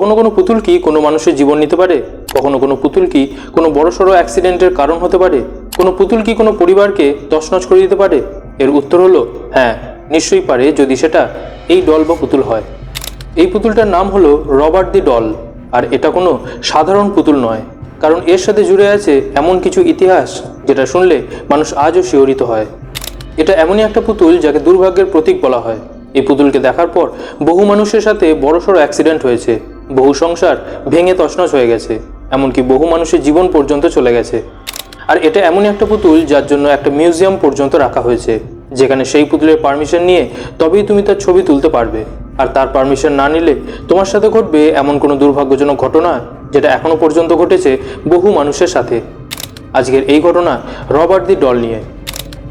কখনো কোনো পুতুল কি কোনো মানুষের জীবন নিতে পারে? কখনো কোনো পুতুল কি কোনো বড়সড় অ্যাক্সিডেন্টের কারণ হতে পারে? কোনো পুতুল কি কোনো পরিবারকে তছনছ করে দিতে পারে? এর উত্তর হলো হ্যাঁ নিশ্চয়ই পারে যদি সেটা এই ডল বা পুতুল হয়। এই পুতুলটার নাম হলো রবার্ট দি ডল, আর এটা কোনো সাধারণ পুতুল নয়, কারণ এর সাথে জুড়ে আছে এমন কিছু ইতিহাস যেটা শুনলে মানুষ আজও শিহরিত হয়। এটা এমনই একটা পুতুল যাকে দুর্ভাগ্যের প্রতীক বলা হয়। এই পুতুলকে দেখার পর বহু মানুষের সাথে বড়সড় অ্যাক্সিডেন্ট হয়েছে। বহু সংসার ভেঙে তছনছ হয়ে গেছে, এমনকি বহু মানুষের জীবন পর্যন্ত চলে গেছে। আর এটা এমনই একটা পুতুল যার জন্য একটা মিউজিয়াম পর্যন্ত রাখা হয়েছে, যেখানে সেই পুতুলের পারমিশন নিয়ে তবেই তুমি তার ছবি তুলতে পারবে। আর তার পারমিশন না নিলে তোমার সাথে ঘটবে এমন কোনো দুর্ভাগ্যজনক ঘটনা যেটা এখনও পর্যন্ত ঘটেছে বহু মানুষের সাথে। আজকের এই ঘটনা রবার্ট দি ডল নিয়ে।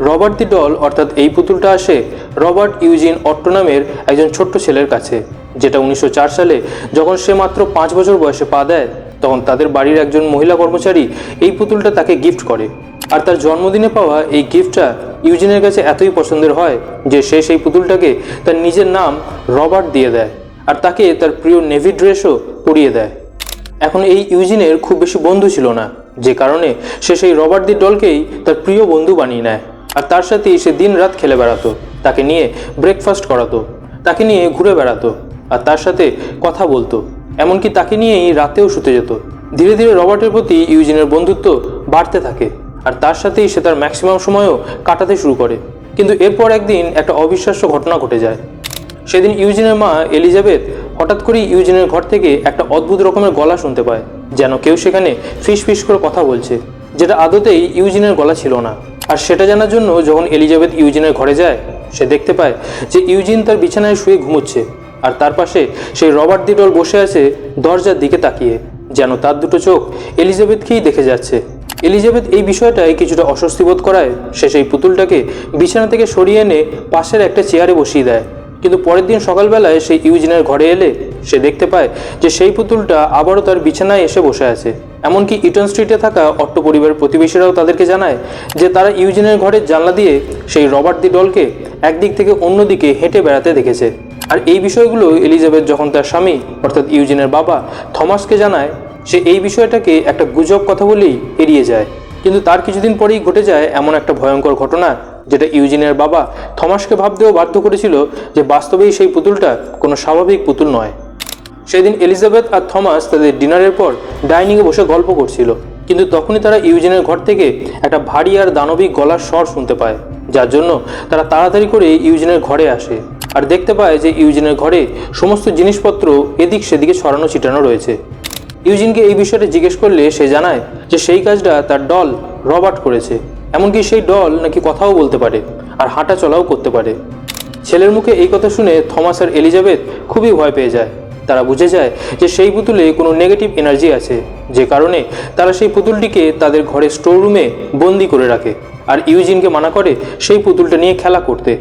রবার্ট দি ডল অর্থাৎ এই পুতুলটা আসে রবার্ট ইউজিন অট্টো নামের একজন ছোট্ট ছেলের কাছে। যেটা উনিশশো চার সালে যখন সে মাত্র পাঁচ বছর বয়সে পা দেয়, তখন তাদের বাড়ির একজন মহিলা কর্মচারী এই পুতুলটা তাকে গিফট করে। আর তার জন্মদিনে পাওয়া এই গিফটটা ইউজিনের কাছে এতই পছন্দের হয় যে সে সেই পুতুলটাকে তার নিজের নাম রবার্ট দিয়ে দেয় আর তাকে তার প্রিয় নেভি ড্রেসও পরিয়ে দেয়। এখন এই ইউজিনের খুব বেশি বন্ধু ছিল না, যে কারণে সে সেই রবার্ট দি ডলকেই তার প্রিয় বন্ধু বানিয়ে নেয়। আর তার সাথেই সে দিন রাত খেলে বেড়াতো, তাকে নিয়ে ব্রেকফাস্ট করাতো, তাকে নিয়ে ঘুরে বেড়াতো। আর তার সাথে কথা বলতো, এমনকি তাকে নিয়েই রাতেও শুতে যেত। ধীরে ধীরে রবার্টের প্রতি ইউজিনের বন্ধুত্ব বাড়তে থাকে, আর তার সাথেই সে তার ম্যাক্সিমাম সময়ও কাটাতে শুরু করে। কিন্তু এরপর একদিন একটা অবিশ্বাস্য ঘটনা ঘটে যায়। সেদিন ইউজিনের মা এলিজাবেথ হঠাৎ করেই ইউজিনের ঘর থেকে একটা অদ্ভুত রকমের গলা শুনতে পায়, যেন কেউ সেখানে ফিস ফিস করে কথা বলছে, যেটা আদতেই ইউজিনের গলা ছিল না। আর সেটা জানার জন্য যখন এলিজাবেথ ইউজিনের ঘরে যায়, সে দেখতে পায় যে ইউজিন তার বিছানায় শুয়ে ঘুমোচ্ছে। আর তার পাশে সেই রবার্ট দিডল বসে আছে দরজার দিকে তাকিয়ে, যেন তার দুটো চোখ এলিজাবেথকেই দেখে যাচ্ছে। এলিজাবেথ এই বিষয়টায় কিছুটা অস্বস্তি বোধ করায়, সে সেই পুতুলটাকে বিছানা থেকে সরিয়ে এনে পাশের একটা চেয়ারে বসিয়ে দেয়। কিন্তু পরের দিন সকালবেলায় সেই ইউজিনের ঘরে এলে সে দেখতে পায় যে সেই পুতুলটা আবারও তার বিছানায় এসে বসে আছে। এমনকি ইটন স্ট্রিটে থাকা অট্ট পরিবারের প্রতিবেশীরাও তাদেরকে জানায় যে তারা ইউজিনের ঘরের জানলা দিয়ে সেই রবার্ট দি ডলকে একদিক থেকে অন্যদিকে হেঁটে বেড়াতে দেখেছে। আর এই বিষয়গুলো এলিজাবেথ যখন তার স্বামী, অর্থাৎ ইউজিনের বাবা, থমাসকে জানায়, সে এই বিষয়টাকে একটা গুজব কথা বলেই এড়িয়ে যায়। কিন্তু তার কিছুদিন পরেই ঘটে যায় এমন একটা ভয়ঙ্কর ঘটনা, যেটা ইউজিনের বাবা থমাসকে ভাবতেও বাধ্য করেছিল যে বাস্তবেই সেই পুতুলটা কোনো স্বাভাবিক পুতুল নয়। সেদিন এলিজাবেথ আর থমাস তাদের ডিনারের পর ডাইনিংয়ে বসে গল্প করছিল, কিন্তু তখনই তারা ইউজিনের ঘর থেকে একটা ভারী আর দানবিক গলার স্বর শুনতে পায়। যার জন্য তারা তাড়াতাড়ি করে ইউজিনের ঘরে আসে আর দেখতে পায় যে ইউজিনের ঘরে সমস্ত জিনিসপত্র এদিক সেদিকে ছড়ানো ছিটানো রয়েছে। ইউজিনকে এই বিষয়টা জিজ্ঞেস করলে সে জানায় যে সেই কাজটা তার ডল রবার্ট করেছে, এমনকি সেই ডল নাকি কথাও বলতে পারে আর হাঁটা চলাও করতে পারে। ছেলের মুখে এই কথা শুনে থমাস আর এলিজাবেথ খুবই ভয় পেয়ে যায়। তারা বুঝে যায় যে সেই পুতুলে কোনো নেগেটিভ এনার্জি আছে, যে কারণে তারা সেই পুতুলটিকে তাদের ঘরের স্টোর রুমে বন্দি করে রাখে। আর ইউজিনকে মানা করে সেই পুতুলটা নিয়ে খেলা করতে।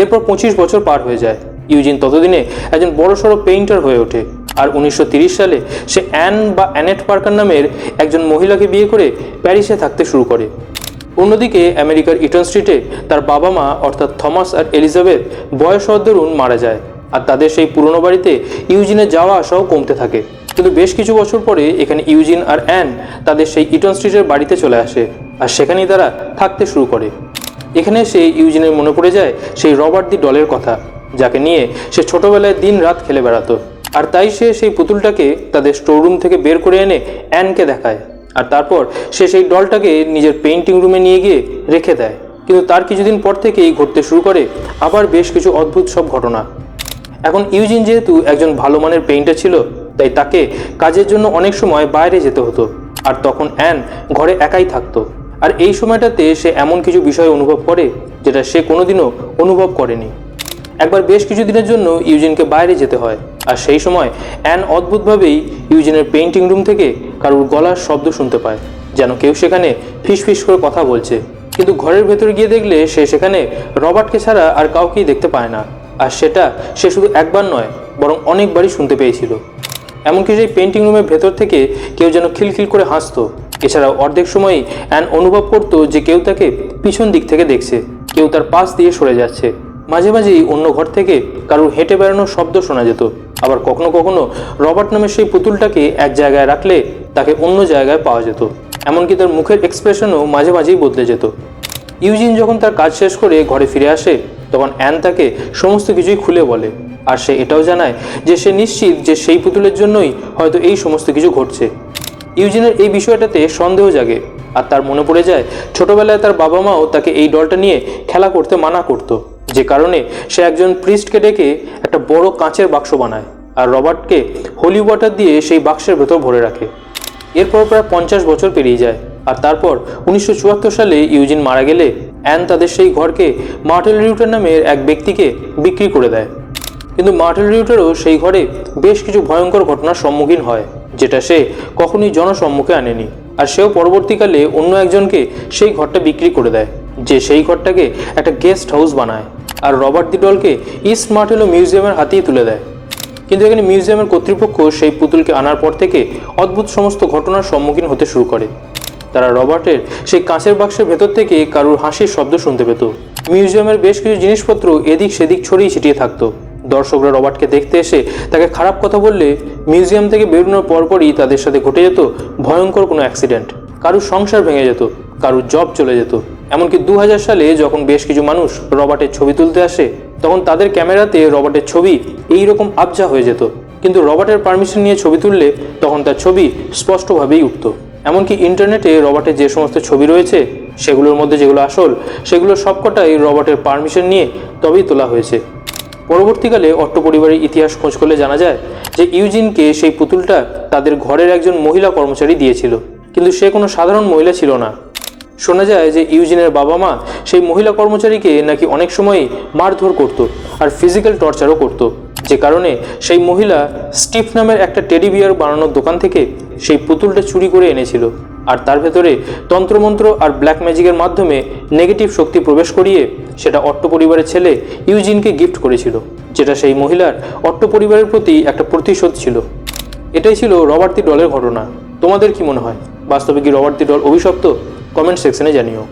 এরপর পঁচিশ বছর পার হয়ে যায়। ইউজিন ততদিনে একজন বড়সড় পেইন্টার হয়ে ওঠে। আর উনিশশো সালে সে অ্যান বা অ্যানেট পার্কার নামের একজন মহিলাকে বিয়ে করে প্যারিসে থাকতে শুরু করে। অন্যদিকে আমেরিকার ইটন স্ট্রিটে তার বাবা মা অর্থাৎ থমাস আর এলিজাবেথ বয়স দরুন মারা যায়। আর তাদের সেই পুরনো বাড়িতে ইউজিনের যাওয়া আসাও কমতে থাকে। কিন্তু বেশ কিছু বছর পরে এখানে ইউজিন আর অ্যান তাদের সেই ইটন স্ট্রিটের বাড়িতে চলে আসে আর সেখানেই তারা থাকতে শুরু করে। এখানে সে ইউজিনের মনে পড়ে যায় সেই রবার্ট দি ডলের কথা, যাকে নিয়ে সে ছোটবেলায় দিন রাত খেলে বেড়াতো। আর তাই সে সেই পুতুলটাকে তাদের স্টোররুম থেকে বের করে এনে অ্যানকে দেখায়। আর তারপর সে সেই ডলটাকে নিজের পেইন্টিং রুমে নিয়ে গিয়ে রেখে দেয়। কিন্তু তার কিছুদিন পর থেকেই ঘটতে শুরু করে আবার বেশ কিছু অদ্ভুত সব ঘটনা। এখন ইউজিন যেহেতু একজন ভালো মানের পেইন্টার ছিল, তাই তাকে কাজের জন্য অনেক সময় বাইরে যেতে হতো। আর তখন অ্যান ঘরে একাই থাকতো। আর এই সময়টাতে সে এমন কিছু বিষয় অনুভব করে, যেটা সে কোনোদিনও অনুভব করেনি। একবার বেশ কিছুদিনের জন্য ইউজিনকে বাইরে যেতে হয়, আর সেই সময় অ্যান অদ্ভুতভাবেই ইউজিনের পেইন্টিং রুম থেকে কারুর গলার শব্দ শুনতে পায়, যেন কেউ সেখানে ফিস ফিস করে কথা বলছে। কিন্তু ঘরের ভেতরে গিয়ে দেখলে সে সেখানে রবার্টকে ছাড়া আর কাউকেই দেখতে পায় না। আর সেটা সে শুধু একবার নয়, বরং অনেকবারই শুনতে পেয়েছিল। এমনকি সেই পেন্টিং রুমের ভেতর থেকে কেউ যেন খিলখিল করে হাসতো। এছাড়াও অর্ধেক সময়ই অ্যান অনুভব করতো যে কেউ তাকে পিছন দিক থেকে দেখছে, কেউ তার পাশ দিয়ে সরে যাচ্ছে। মাঝে মাঝেই অন্য ঘর থেকে কারোর হেঁটে বেড়ানোর শব্দ শোনা যেত। আবার কখনো কখনো রবার্ট নামের সেই পুতুলটাকে এক জায়গায় রাখলে তাকে অন্য জায়গায় পাওয়া যেত। এমনকি তার মুখের এক্সপ্রেশনও মাঝে মাঝেই বদলে যেত। ইউজিন যখন তার কাজ শেষ করে ঘরে ফিরে আসে তখন অ্যান তাকে সমস্ত কিছুই খুলে বলে। আর সে এটাও জানায় যে সে নিশ্চিত যে সেই পুতুলের জন্যই হয়তো এই সমস্ত কিছু ঘটছে। ইউজিনের এই বিষয়টাতে সন্দেহ জাগে, আর তার মনে পড়ে যায়, ছোটবেলায় তার বাবা মাও তাকে এই ডলটা নিয়ে খেলা করতে মানা করত, যে কারণে সে একজন প্রিস্টকে ডেকে একটা বড় কাঁচের বাক্স বানায়, আর রবার্টকে হোলি ওয়াটার দিয়ে সেই বাক্সের ভেতর ভরে রাখে। এরপর প্রায় পঞ্চাশ বছর পেরিয়ে যায়, আর তারপর উনিশশো চুয়াত্তর সালে ইউজিন মারা গেলে অ্যান তাদের সেই ঘরকে মার্টেল রিউটার নামের এক ব্যক্তিকে বিক্রি করে দেয়। কিন্তু মার্টেল রিউটারও সেই ঘরে বেশ কিছু ভয়ঙ্কর ঘটনার সম্মুখীন হয়, যেটা সে কখনোই জনসম্মুখে আনেনি। আর সেও পরবর্তীকালে অন্য একজনকে সেই ঘরটা বিক্রি করে দেয়, যে সেই ঘরটাকে একটা গেস্ট হাউস বানায় আর রবার্ট দিডলকে ইস্ট মার্টেলো মিউজিয়ামের হাতেই তুলে দেয়। কিন্তু এখানে মিউজিয়ামের কর্তৃপক্ষ সেই পুতুলকে আনার পর থেকে অদ্ভুত সমস্ত ঘটনার সম্মুখীন হতে শুরু করে। তারা রবার্টের সেই কাঁচের বাক্সের ভেতর থেকে কারুর হাসির শব্দ শুনতে পেত। মিউজিয়ামের বেশ কিছু জিনিসপত্র এদিক সেদিক ছড়িয়ে ছিটিয়ে থাকতো। দর্শকরা রবার্টকে দেখতে এসে তাকে খারাপ কথা বললে মিউজিয়াম থেকে বেরোনোর পরপরই তাদের সাথে ঘটে যেত ভয়ঙ্কর কোনো অ্যাক্সিডেন্ট। কারুর সংসার ভেঙে যেত, কারুর জব চলে যেত। এমনকি দু হাজার সালে যখন বেশ কিছু মানুষ রবার্টের ছবি তুলতে আসে, তখন তাদের ক্যামেরাতে রবার্টের ছবি এই রকম আবজা হয়ে যেত। কিন্তু রবার্টের পারমিশন নিয়ে ছবি তুললে তখন তার ছবি স্পষ্টভাবেই উঠত। এমনকি ইন্টারনেটে রবার্টের যে সমস্ত ছবি রয়েছে, সেগুলোর মধ্যে যেগুলো আসল, সেগুলো সবকটাই রবার্টের পারমিশন নিয়ে তবেই তোলা হয়েছে। পরবর্তীকালে অট্ট পরিবারের ইতিহাস খোঁজ করলে জানা যায় যে ইউজিনকে সেই পুতুলটা তাদের ঘরের একজন মহিলা কর্মচারী দিয়েছিল। কিন্তু সে কোনো সাধারণ মহিলা ছিল না। শোনা যায় যে ইউজিনের বাবা মা সেই মহিলা কর্মচারীকে নাকি অনেক সময়ই মারধর করত আর ফিজিক্যাল টর্চারও করত। যে কারণে সেই মহিলা স্টিফ নামের একটা টেডি বিয়ার বানানোর দোকান থেকে সেই পুতুলটা চুরি করে এনেছিল। আর তার ভেতরে তন্ত্রমন্ত্র আর ব্ল্যাক ম্যাজিকের মাধ্যমে নেগেটিভ শক্তি প্রবেশ করিয়ে সেটা অট্ট পরিবারের ছেলে ইউজিনকে গিফট করেছিল, যেটা সেই মহিলার অট্ট পরিবারের প্রতি একটা প্রতিশোধ ছিল। এটাই ছিল রবার্তি ডলের ঘটনা। তোমাদের কি মনে হয়? বাস্তবে কি রবার্তি ডল অভিশপ্ত? কমেন্ট সেকশনে জানিও